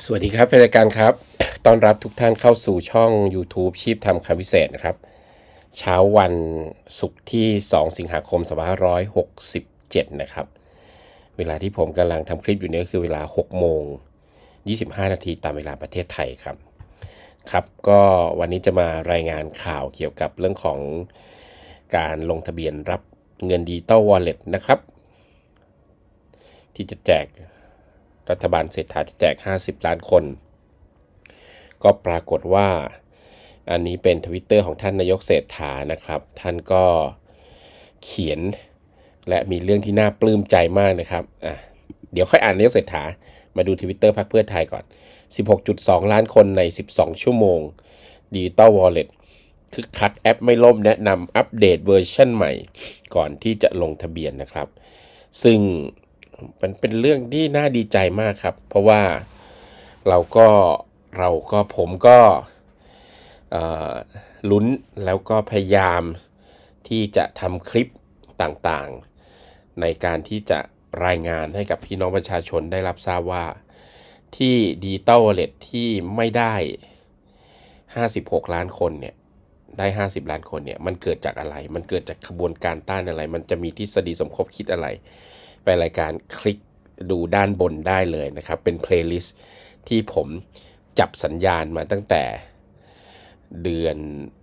สวัสดีครับแฟนรายการครับต้อนรับทุกท่านเข้าสู่ช่อง YouTube ชีพทำคำพิเศษนะครับ เช้าวันศุกร์ที่ 2 สิงหาคม2567 นะครับ เวลาที่ผมกำลังทำคลิปอยู่เนี่ยก็คือเวลา 6 โมง 25 นาทีตามเวลาประเทศไทยครับ ครับก็วันนี้จะมารายงานข่าวเกี่ยวกับเรื่องของการลงทะเบียนรับเงินดิจิตอลวอลเล็ตนะครับ ที่จะแจก รัฐบาลเศรษฐาจะแจก 50 ล้านคน ก็ปรากฏว่า อันนี้เป็นทวิตเตอร์ของท่านนายกเศรษฐานะครับ ท่านก็เขียนและมีเรื่องที่น่าปลื้มใจมากนะครับอะเดี๋ยวค่อยอ่านนายกเศรษฐา มาดูทวิตเตอร์พรรคเพื่อไทยก่อน 16.2 ล้านคนใน 12 ชั่วโมงดิจิตอลวอลเล็ตคึกคักแอปไม่ล่มแนะนำอัปเดตเวอร์ชันใหม่ ก่อนที่จะลงทะเบียนนะครับ ซึ่ง มันเป็นเรื่องที่น่าดีใจมากครับ เพราะว่าเราก็เราก็ผมก็ลุ้นแล้วก็พยายามที่จะทำคลิปต่างๆ ในการที่จะรายงานให้กับพี่น้องประชาชนได้รับทราบว่าที่ดิจิตอลเลตที่ไม่ได้ 56 ล้านคนเนี่ยได้ 50 ล้านคนเนี่ยมันเกิดจากอะไร มันเกิดจากขบวนการต้านอะไร มันจะมีทฤษฎีสมคบคิดอะไร ไปรายการคลิกดูด้านบนได้เลยนะครับ เป็นเพลย์ลิสต์ที่ผมจับสัญญาณมาตั้งแต่เดือน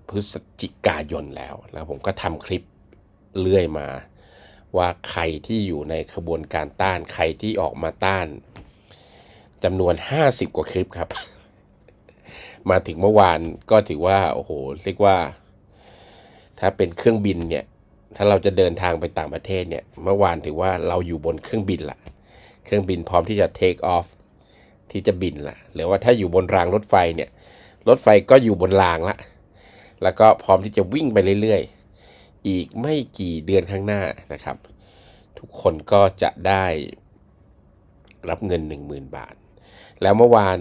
พฤศจิกายนแล้วแล้วผมก็ทำคลิปเรื่อยมา ว่าใครที่อยู่ในขบวนการต้านใครที่ออกมาต้านจำนวน 50 กว่าคลิปครับ มาถึงเมื่อวานก็ถือว่า โอ้โห เรียกว่า ถ้าเป็นเครื่องบินเนี่ย ถ้าเราจะเดินทางไปต่างประเทศเนี่ย เมื่อวานถือว่าเราอยู่บนเครื่องบินละเครื่องบินพร้อมที่จะ take off ที่จะบินละหรือว่าถ้าอยู่บนรางรถไฟเนี่ย รถไฟก็อยู่บนรางละ แล้วก็พร้อมที่จะวิ่งไปเรื่อยๆ อีกไม่กี่เดือนข้างหน้านะครับ ทุกคนก็จะได้รับเงิน 10,000 บาท แล้วเมื่อวาน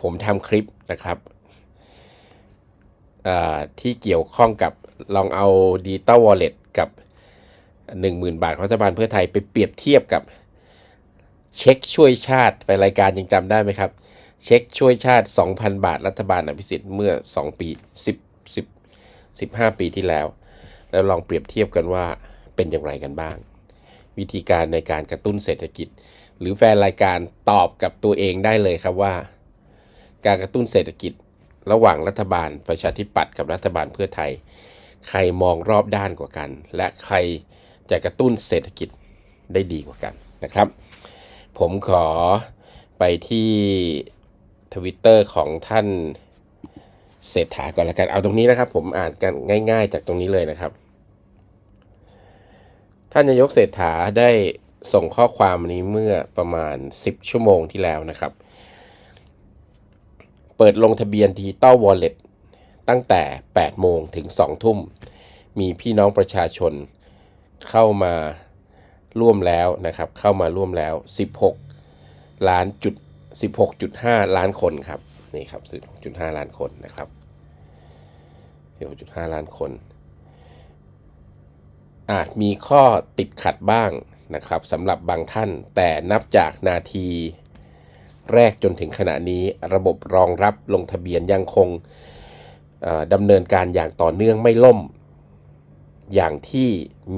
ผมทำคลิปนะครับที่เกี่ยวข้องกับ ลองเอาดิจิตอลวอลเล็ตกับ 10,000 บาทของรัฐบาลเพื่อไทยไปเปรียบเทียบกับเช็คช่วยชาติไปรายการยังจำได้ไหมครับ เช็คช่วยชาติ 2,000 บาทรัฐบาลอภิสิทธิ์เมื่อ 2 ปี 10 10 15 ปีที่แล้ว แล้วลองเปรียบเทียบกันว่าเป็นอย่างไรกันบ้าง วิธีการในการกระตุ้นเศรษฐกิจ หรือแฟนรายการตอบกับตัวเองได้เลยครับว่า การกระตุ้นเศรษฐกิจระหว่างรัฐบาลประชาธิปัตย์กับรัฐบาลเพื่อไทย ใครมองรอบด้านกว่ากัน และใครจะกระตุ้นเศรษฐกิจได้ดีกว่ากันนะครับ ผมขอไปที่ทวิตเตอร์ของท่านเศรษฐาก่อนละกัน เอาตรงนี้นะครับ ผมอ่านกันง่าย ๆ จากตรงนี้เลยนะครับ ท่านนายกเศรษฐาได้ส่งข้อความนี้เมื่อประมาณ 10 ชั่วโมงที่แล้วนะครับ เปิดลงทะเบียนดิจิตอลวอลเล็ต ตั้งแต่ 8 โมงถึง 2 ทุ่ม มีพี่น้องประชาชนเข้ามาร่วมแล้วนะครับ เข้ามาร่วมแล้ว 16 ล้านจุด 16.5 ล้านคนครับ นี่ครับ 16.5 ล้านคนนะครับ 16.5 ล้านคน อาจมีข้อติดขัดบ้างนะครับสำหรับบางท่าน แต่นับจากนาทีแรกจนถึงขณะนี้ระบบรองรับลงทะเบียนยังคง ดำเนินการอย่างต่อเนื่องไม่ล่ม อย่างที่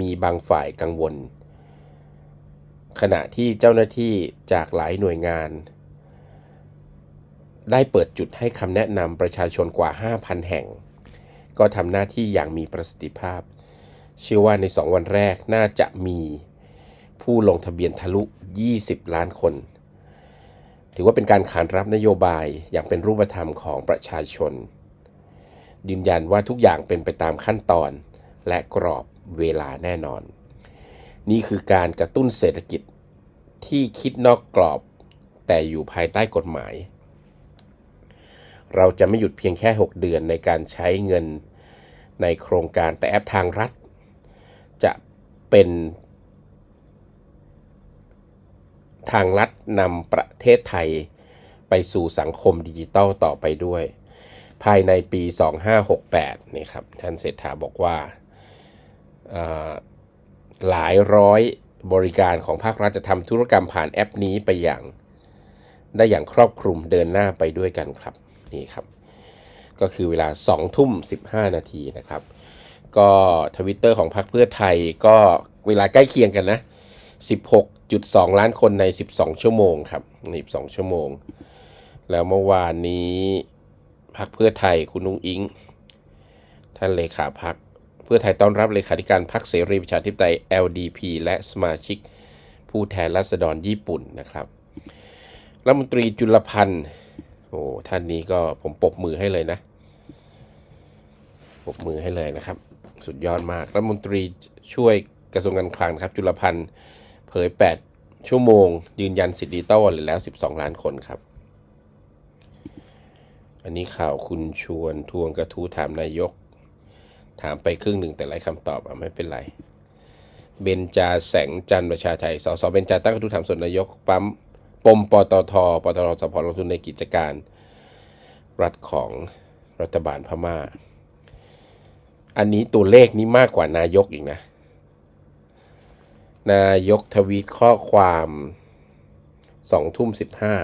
มีบางฝ่ายกังวล ขณะที่เจ้าหน้าที่จากหลายหน่วยงาน ได้เปิดจุดให้คำแนะนำประชาชนกว่า 5,000 แห่ง ก็ทำหน้าที่อย่างมีประสิทธิภาพ เชื่อว่าใน 2 วันแรกน่าจะมีผู้ลงทะเบียนทะลุ 20 ล้านคน ถือว่าเป็นการขานรับนโยบายอย่างเป็นรูปธรรมของประชาชน ยืนยันว่าทุกอย่างเป็นไปตามขั้นตอน และกรอบเวลาแน่นอน นี่คือการกระตุ้นเศรษฐกิจที่คิดนอกกรอบ แต่อยู่ภายใต้กฎหมาย เราจะไม่หยุดเพียงแค่ 6 เดือนในการใช้เงินในโครงการแต่แอปทางรัฐ จะเป็น ทางรัฐนำประเทศไทยไปสู่สังคมดิจิตัลต่อไปด้วย ภายในปี 2568นี่ครับท่านเศรษฐาบอกว่าหลายร้อยบริการของภาครัฐจะทำธุรกรรมผ่านแอปนี้ไปอย่าง ได้อย่างครอบคลุมเดินหน้าไปด้วยกันครับนี่ครับ ก็คือเวลา2ทุ่ม 15 นาทีนะครับ ก็ทวิตเตอร์ของพรรคเพื่อไทยก็เวลาใกล้เคียงกันนะ 16.2 ล้านคนใน 12 ชั่วโมงครับใน12ชั่วโมง แล้วเมื่อวานนี้ พรรคเพื่อไทยคุณนุ้งอิง ท่านเลขาพรรคเพื่อไทยต้อนรับเลขาธิการพรรคเสรีประชาธิปไตย LDP และสมาชิก ผู้แทนราษฎรญี่ปุ่นนะครับรัฐมนตรีจุลพันธ์โอ้ท่านนี้ก็ผมปบมือให้เลยนะปบมือให้เลยนะครับ สุดยอดมากรัฐมนตรีช่วยกระทรวงการคลังนะครับ จุลพันธ์เผย 8 ชั่วโมง ยืนยันสิทธิดิจิตอลเลยแล้ว 12 ล้านคนครับ อันนี้ข่าวคุณชวนทวงกระทู้ถามนายก ถามไปครึ่งหนึ่งแต่ไรคำตอบอะไม่เป็นไร เบนจาแสงจันทร์ประชาไทย สสเบนจาตั้งกระทู้ถามส่วนนายกปั๊มปมปตทปตทสพลงทุนในกิจการ รัฐของรัฐบาลพม่า อันนี้ตัวเลขนี้มากกว่านายกอีกนะ นายกทวีตข้อความสองทุ่มสิบห้า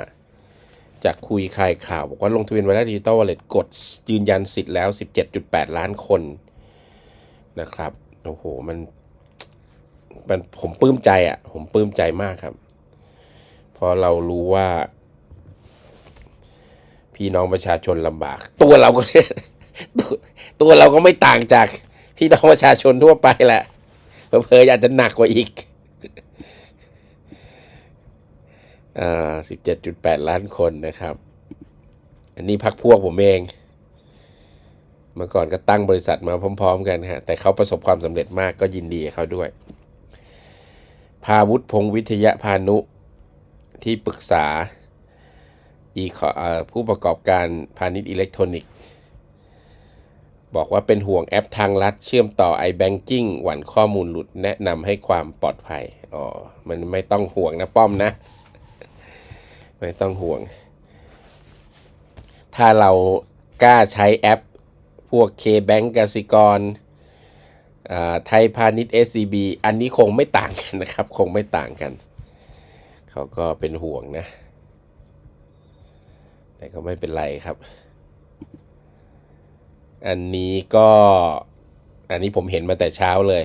จากคุยคายข่าว บอกว่าลงทะเบียนไวรัสดิจิตอลวอลเล็ตกดยืนยันสิทธิ์แล้ว 17.8 ล้านคนนะครับ โอ้โห มันมันผมปลื้มใจอะ่ะ ผมปลื้มใจมากครับพราะเรารู้ว่า พี่น้องประชาชนลำบาก ตัวเราก็ตัวตัวเราก็ไม่ต่างจาก พี่น้องประชาชนทั่วไปแหละเพอๆอาจจะหนักกว่าอีก อ่า สิบเจ็ดจุดแปดล้านคนนะครับ อันนี้พักพวกผมเอง เมื่อก่อนก็ตั้งบริษัทมาพร้อม ๆ กันฮะ แต่เขาประสบความสำเร็จมากก็ยินดีเขาด้วย พาวุฒิพงศ์วิทยาพานุที่ปรึกษาอีผู้ประกอบการพาณิชย์อิเล็กทรอนิกส์ บอกว่าเป็นห่วงแอปทางลัดเชื่อมต่อ iBanking หวั่นข้อมูลหลุดแนะนำให้ความปลอดภัย อ๋อ มันไม่ต้องห่วงนะป้อมนะ ไม่ต้องห่วง ถ้าเรากล้าใช้แอป พวก K-Bank กสิกรไทยพาณิชย์ SCB อันนี้คงไม่ต่างกันนะครับ คงไม่ต่างกัน เขาก็เป็นห่วงนะ แต่ก็ไม่เป็นไรครับ อันนี้ก็อันนี้ผมเห็นมาแต่เช้าเลย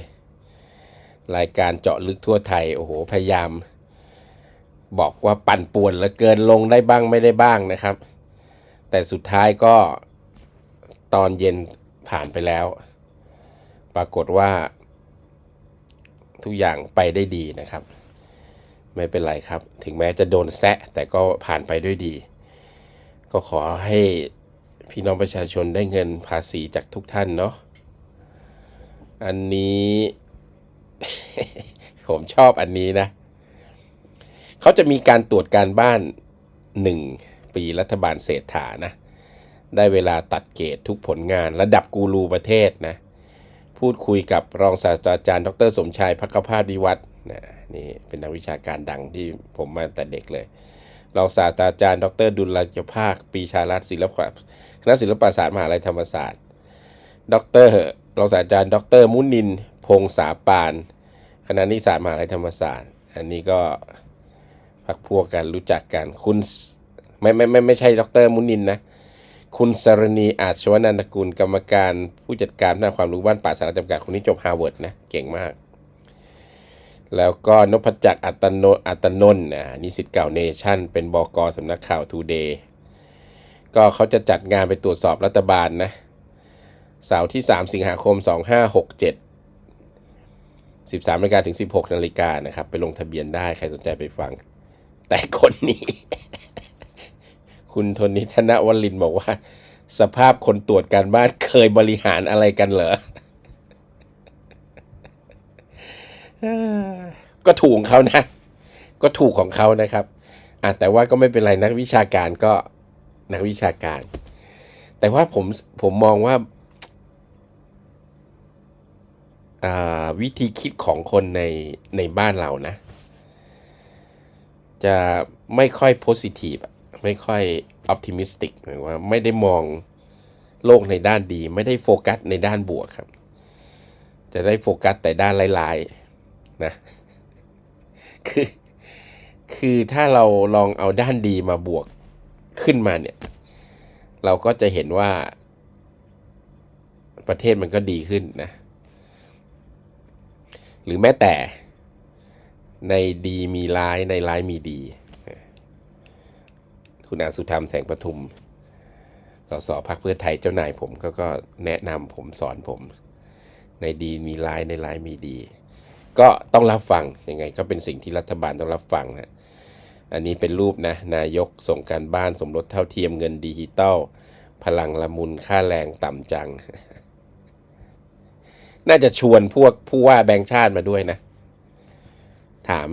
รายการเจาะลึกทั่วไทย โอ้โห พยายาม บอกว่าปั่นป่วนเหลือเกินลงได้บ้างไม่ได้บ้างนะครับ แต่สุดท้ายก็ตอนเย็นผ่านไปแล้ว ปรากฏว่า ทุกอย่างไปได้ดีนะครับ ไม่เป็นไรครับ ถึงแม้จะโดนแซะแต่ก็ผ่านไปด้วยดี ก็ขอให้พี่น้องประชาชนได้เงินภาษีจากทุกท่านเนาะอันนี้ ผมชอบอันนี้นะ เขาจะมีการตรวจการบ้าน 1 ปีรัฐบาลเศรษฐานะ ได้เวลาตัดเกรดทุกผลงานระดับกูรูประเทศนะ พูดคุยกับรองศาสตราจารย์ ดร สมชายพักภาสวิวัฒน์นะนี่เป็นนักวิชาการดังที่ผมมาแต่เด็กเลยรองศาสตราจารย์ ดร ดุลยภาค ปีชารัตน์ศิลปะคณะศิลปศาสตร์มหาลัยธรรมศาสตร์ ดรรองศาสตราจารย์ ดร มุนิน พงษาปาน คณะนิสสารมหาลัยธรรมศาสตร์ อันนี้ก็ พักพวกกันรู้จักกันคุณไม่ไม่ไม่ไม่ใช่ดรมุนินนะ คุณสรณีอาชวนันทกุลกรรมการผู้จัดการด้านความรู้บ้านป่าสารจำกัดคนนี้จบฮาร์วาร์ดนะ เก่งมาก แล้วก็นพจักรอัตโนอัตนนท์นะนิสิตเก่าเนชั่น เป็นบกสำนักข่าวทูเดย์ก็เขาจะจัดงานไปตรวจสอบรัฐบาลนะเสาร์ที่ 3 สิงหาคม 2567 13นาฬิกาถึง 16นาฬิกานะครับ ไปลงทะเบียนได้ ใครสนใจไปฟัง แต่คนนี้ คุณทนิธนวลินบอกว่า สภาพคนตรวจการบ้านเคยบริหารอะไรกันเหรอ ก็ถูกของเขานะ ก็ถูกของเขานะครับอะแต่ว่าก็ไม่เป็นไรนักวิชาการก็นักวิชาการ แต่ว่าผมผมมองว่าวิธีคิดของคนในในบ้านเรานะ จะไม่ค่อยโพสิทีฟไม่ค่อยออ t ติมิสติกหมายว่าไม่ได้มองโลกในด้านดี ไม่ได้โฟกัสในด้านบวกครับ จะได้โฟกัสแต่ด้านร้ายๆนะคือคือถ้าเราลองเอาด้านดีมาบวกขึ้นมาเนี่ย เราก็จะเห็นว่า ประเทศมันก็ดีขึ้นนะ หรือแม้แต่ ในดีมีร้ายในร้ายมีดี คุณอาสุธรรมแสงประทุม สสพักเพื่อไทยเจ้านายผมก็ก็แนะนำผมสอนผม ในดีมีร้ายในร้ายมีดี ก็ต้องรับฟังยังไง ก็เป็นสิ่งที่รัฐบาลต้องรับฟังนะอันนี้เป็นรูปนะนายกส่งการบ้านสมรสเท่าเทียมเงินดิจิตอลพลังละมุนค่าแรงต่ำจัง น่าจะชวนพวกผู้ว่าแบงค์ชาติมาด้วยนะ ถาม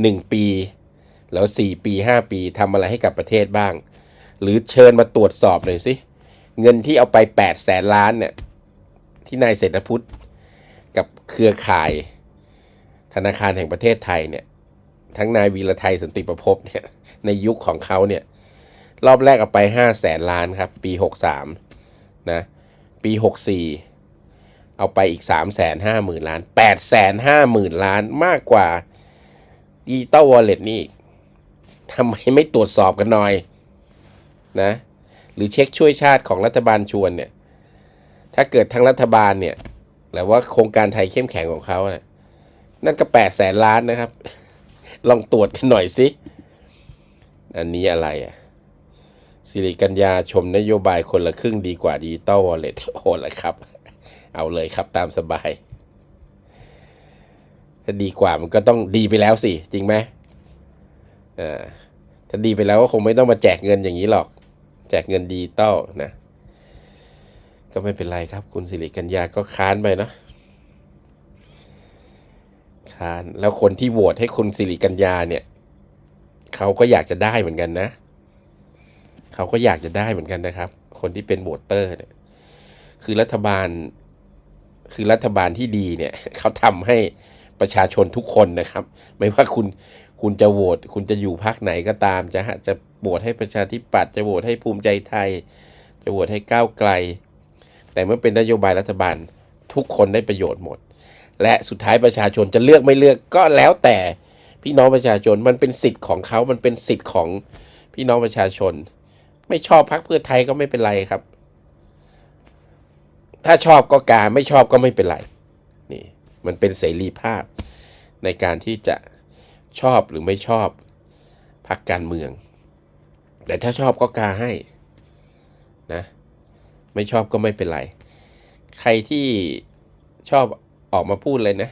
หนึ่งปี แล้วสี่ปีห้าปีทำอะไรให้กับประเทศบ้าง หรือเชิญมาตรวจสอบหน่อยสิ เงินที่เอาไปแปดแสนล้านเนี่ยที่นายเศรษฐพุทธกับเครือข่าย ธนาคารแห่งประเทศไทยเนี่ยทั้งนายวีระไทยสันติประพบเนี่ยในยุคของเขาเนี่ยรอบแรกเอาไปห้าแสนล้านครับ ปีหกสามนะปีหกสี่เอาไปอีกสามแสนห้าหมื่นล้านแปดแสนห้าหมื่นล้านมากกว่า ดิจิตอลวอลเล็ตนี่ทำไมไม่ตรวจสอบกันหน่อยนะหรือเช็คช่วยชาติของรัฐบาลชวนเนี่ย ถ้าเกิดทางรัฐบาลเนี่ยหรือว่าโครงการไทยเข้มแข็งของเขาเนะ่ยนั่นก็แปดแสนล้านนะครับ ลองตรวจกันหน่อยสิ อันนี้อะไรอะสิริกัญญาชมนโยบายคนละครึ่งดีกว่าดิจิตอลวอลเล็ตโอ้ละครับ เอาเลยครับตามสบาย ถ้าดีกว่ามันก็ต้องดีไปแล้วสิ จริงไหมอ่าถ้าดีไปแล้วก็คงไม่ต้องมาแจกเงินอย่างนี้หรอก แจกเงินดิจิตอลนะ ก็ไม่เป็นไรครับ คุณสิริกัญญาก็ค้านไปเนาะค้านแล้วคนที่โหวตให้คุณสิริกัญญาเนี่ยเขาก็อยากจะได้เหมือนกันนะเขาก็อยากจะได้เหมือนกันนะครับ คนที่เป็นโหวตเตอร์เนี่ยคือรัฐบาล คือรัฐบาลที่ดีเนี่ยเขาทำให้ ประชาชนทุกคนนะครับ ไม่ว่าคุณคุณจะโหวตคุณจะอยู่พรรคไหนก็ตาม จะจะโหวตให้ประชาธิปัตย์จะโหวตให้ภูมิใจไทย จะโหวตให้ก้าวไกล แต่เมื่อเป็นนโยบายรัฐบาลทุกคนได้ประโยชน์หมด และสุดท้ายประชาชนจะเลือกไม่เลือกก็แล้วแต่พี่น้องประชาชนมันเป็นสิทธิ์ของเขามันเป็นสิทธิ์ของพี่น้องประชาชน ไม่ชอบพรรคเพื่อไทยก็ไม่เป็นไรครับ ถ้าชอบก็การไม่ชอบก็ไม่เป็นไร มันเป็นเสรีภาพ ในการที่จะชอบหรือไม่ชอบพรรคการเมือง แต่ถ้าชอบก็กาให้นะไม่ชอบก็ไม่เป็นไร ใครที่ชอบออกมาพูดเลยนะ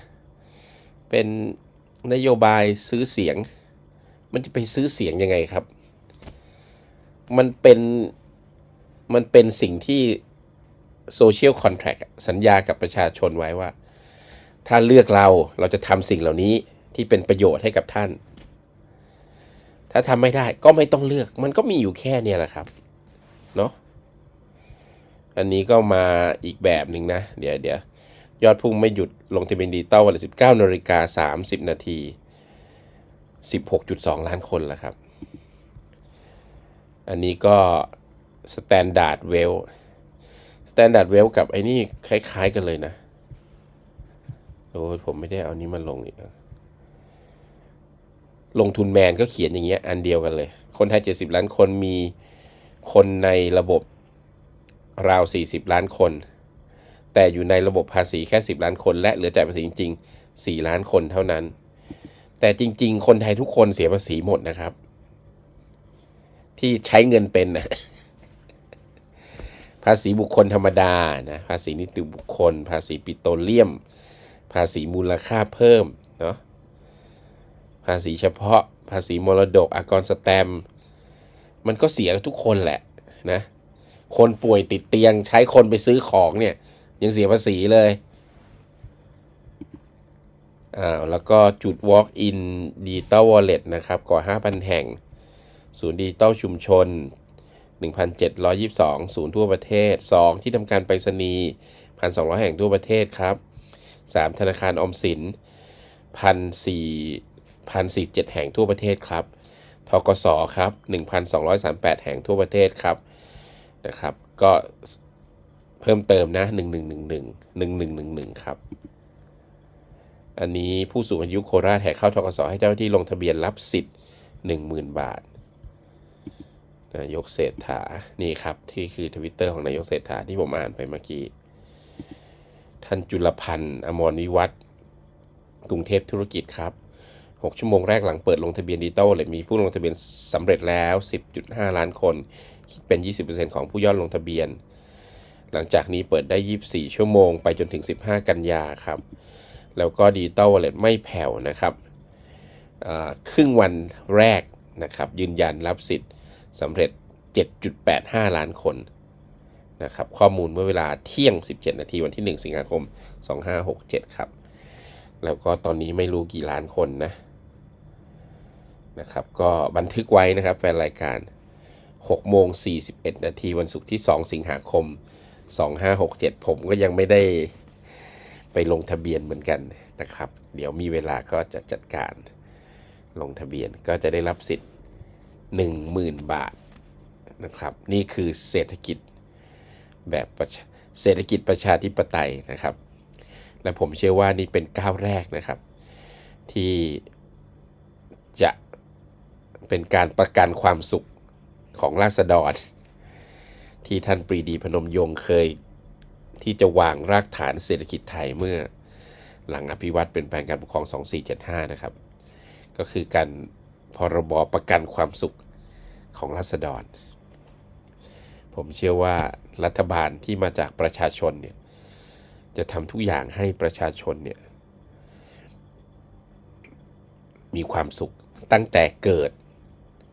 เป็นนโยบายซื้อเสียง มันจะไปซื้อเสียงยังไงครับ มันเป็น มันเป็นสิ่งที่โซเชียลคอนแท c สัญญากับประชาชนไว้ว่า ถ้าเลือกเราเราจะทำสิ่งเหล่านี้ที่เป็นประโยชน์ให้กับท่าน ถ้าทำไม่ได้ก็ไม่ต้องเลือก มันก็มีอยู่แค่เนี้แหละครับ เนาะอันนี้ก็มาอีกแบบหนึ่งนะ เดี๋ยวเดี๋ยวยอดพุ่งไม่หยุดลงทะเบียนดิจิตอลวันละ19นาฬิกา30นาที16.2ล้านคนแล้วครับ อันนี้ก็ Standard Well Standard Well กับไอ้นี่คล้ายๆกันเลยนะ โอ้ผมไม่ได้เอานี้มาลงอีกลงทุนแมนก็เขียนอย่างเงี้ยอันเดียวกันเลย คนไทย 70 ล้านคนมีคนในระบบราว 40 ล้านคน แต่อยู่ในระบบภาษีแค่ 10 ล้านคน และเหลือจ่ายภาษีจริงๆ4ล้านคนเท่านั้น แต่จริง ๆ คนไทยทุกคนเสียภาษีหมดนะครับ ที่ใช้เงินเป็นนะภาษีบุคคลธรรมดานะภาษีนิติบุคคล ภาษีปิโตรเลียม ภาษีมูลค่าเพิ่มเนาะภาษีเฉพาะ ภาษีมรดกอากรสแตม มันก็เสียทุกคนแหละนะ คนป่วยติดเตียงใช้คนไปซื้อของเนี่ย ยังเสียภาษีเลยอ่าแล้วก็จุด Walk in Digital Wallet นะครับกว่า 5,000 แห่ง ศูนย์ดิจิตอลชุมชน 1,722 ศูนย์ทั่วประเทศ 2 ที่ทำการไปรษณีย์1,200 แห่งทั่วประเทศครับ 3 ธนาคารอมสิน1,400 1,047แห่งทั่วประเทศครับทกสครับ1,238แห่งทั่วประเทศครับนะครับ ก็เพิ่มเติมนะ1111 1111ครับ อันนี้ผู้สูงอายุโคราชแห่เข้าทกสให้เจ้าหน้าที่ลงทะเบียนรับสิทธิ์10,000บาทนายกเศรษฐา นี่ครับ ที่คือทวิตเตอร์ของนายกเศรษฐาที่ผมอ่านไปเมื่อกี้ ท่านจุลพันธ์อมรวิวัฒน์กรุงเทพธุรกิจครับ 6 ชั่วโมงแรกหลังเปิดลงทะเบียนดิจิตอลเลยมีผู้ลงทะเบียนสำเร็จแล้ว 10.5 ล้านคน คิดเป็น 20%ของผู้ยอดลงทะเบียน หลังจากนี้เปิดได้ 24 ชั่วโมง ไปจนถึง 15 กันยาครับ แล้วก็ดิจิตอลวอลเล็ตไม่แผ่วนะครับครึ่งวันแรกนะครับยืนยันรับสิทธิ์สำเร็จ 7.85 ล้านคน นะครับข้อมูลเมื่อเวลาเที่ยง 17 นาทีวันที่ 1 สิงหาคม 2567 ครับ แล้วก็ตอนนี้ไม่รู้กี่ล้านคนนะนะครับก็บันทึกไว้นะครับแฟนรายการ 6 โมง 41 นาทีวันศุกร์ที่ 2 สิงหาคม 2567 ผมก็ยังไม่ได้ไปลงทะเบียนเหมือนกันนะครับ เดี๋ยวมีเวลาก็จะจัดการลงทะเบียนก็จะได้รับสิทธิ์ 10,000 บาทนะครับ นี่คือเศรษฐกิจ แบบเศรษฐกิจประชาธิปไตยนะครับ และผมเชื่อว่านี่เป็นก้าวแรกนะครับ ที่จะเป็นการประกันความสุขของราษฎร ที่ท่านปรีดีพนมยงค์เคยที่จะวางรากฐานเศรษฐกิจไทยเมื่อหลังอภิวัตเป็นแปลงการปกครอง 2475 นะครับ ก็คือการพรบประกันความสุขของราษฎร ผมเชื่อว่า รัฐบาลที่มาจากประชาชนเนี่ยจะทำทุกอย่างให้ประชาชนเนี่ยมีความสุขตั้งแต่เกิด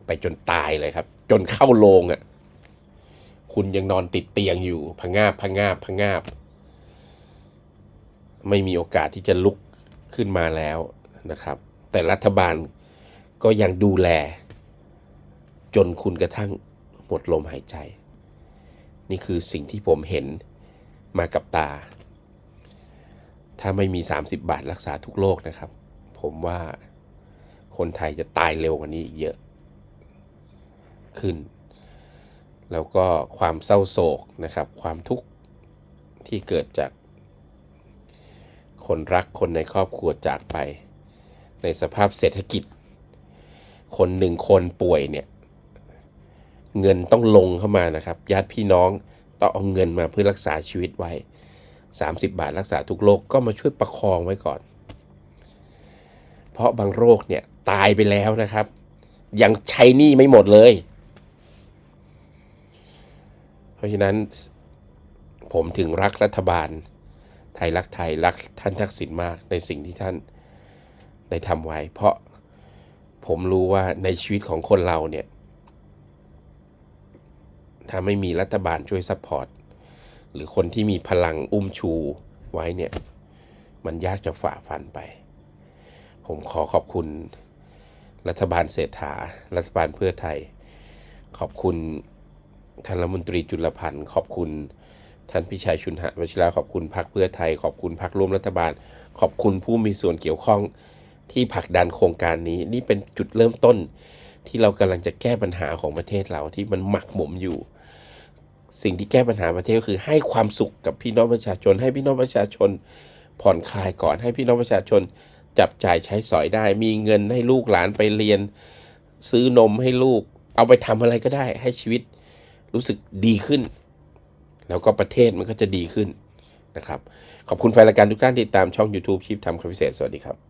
ไปจนตายเลยครับ จนเข้าโรงอะ่ะคุณยังนอนติดเตียงอยู่พะงาบพะงาบพะงาบ ไม่มีโอกาสที่จะลุกขึ้นมาแล้วนะครับ แต่รัฐบาลก็ยังดูแล จนคุณกระทั่งหมดลมหายใจ นี่คือสิ่งที่ผมเห็นมากับตา ถ้าไม่มี 30 บาทรักษาทุกโรคนะครับ ผมว่าคนไทยจะตายเร็วกว่านี้อีกเยอะ ขึ้น แล้วก็ความเศร้าโศกนะครับ ความทุกข์ที่เกิดจากคนรักคนในครอบครัวจากไป ในสภาพเศรษฐกิจ คนหนึ่งคนป่วยเนี่ย เงินต้องลงเข้ามานะครับญาติพี่น้องต้องเอาเงินมาเพื่อรักษาชีวิตไว้ 30 บาทรักษาทุกโรคก็มาช่วยประคองไว้ก่อน เพราะบางโรคเนี่ยตายไปแล้วนะครับ ยังใช้หนี้ไม่หมดเลย เพราะฉะนั้นผมถึงรักรัฐบาล ไทยรักไทยรักท่านทักษิณมากในสิ่งที่ท่านได้ทำไว้ เพราะผมรู้ว่าในชีวิตของคนเราเนี่ย ถ้าไม่มีรัฐบาลช่วยซัพพอร์ตหรือคนที่มีพลังอุ้มชูไว้เนี่ย มันยากจะฝ่าฟันไป ผมขอขอบคุณรัฐบาลเศรษฐา รัฐบาลเพื่อไทย ขอบคุณท่านรัฐมนตรีจุลพันธ์ขอบคุณท่านพิชัยชุนหะวชิระขอบคุณพรรคเพื่อไทย ขอบคุณพรรคร่วมรัฐบาล ขอบคุณผู้มีส่วนเกี่ยวข้องที่ผลักดันโครงการนี้ นี่เป็นจุดเริ่มต้นที่เรากำลังจะแก้ปัญหาของประเทศเราที่มันหมักหมมอยู่ สิ่งที่แก้ปัญหาประเทศก็คือให้ความสุขกับพี่น้องประชาชน ให้พี่น้องประชาชน ผ่อนคลายก่อนให้พี่น้องประชาชน จับจ่ายใช้สอยได้ มีเงินให้ลูกหลานไปเรียน ซื้อนมให้ลูก เอาไปทำอะไรก็ได้ ให้ชีวิตรู้สึกดีขึ้น แล้วก็ประเทศมันก็จะดีขึ้นนะครับ ขอบคุณแฟนรายการทุกท่านที่ตามช่อง YouTube ชิปทำคำพิเศษ สวัสดีครับ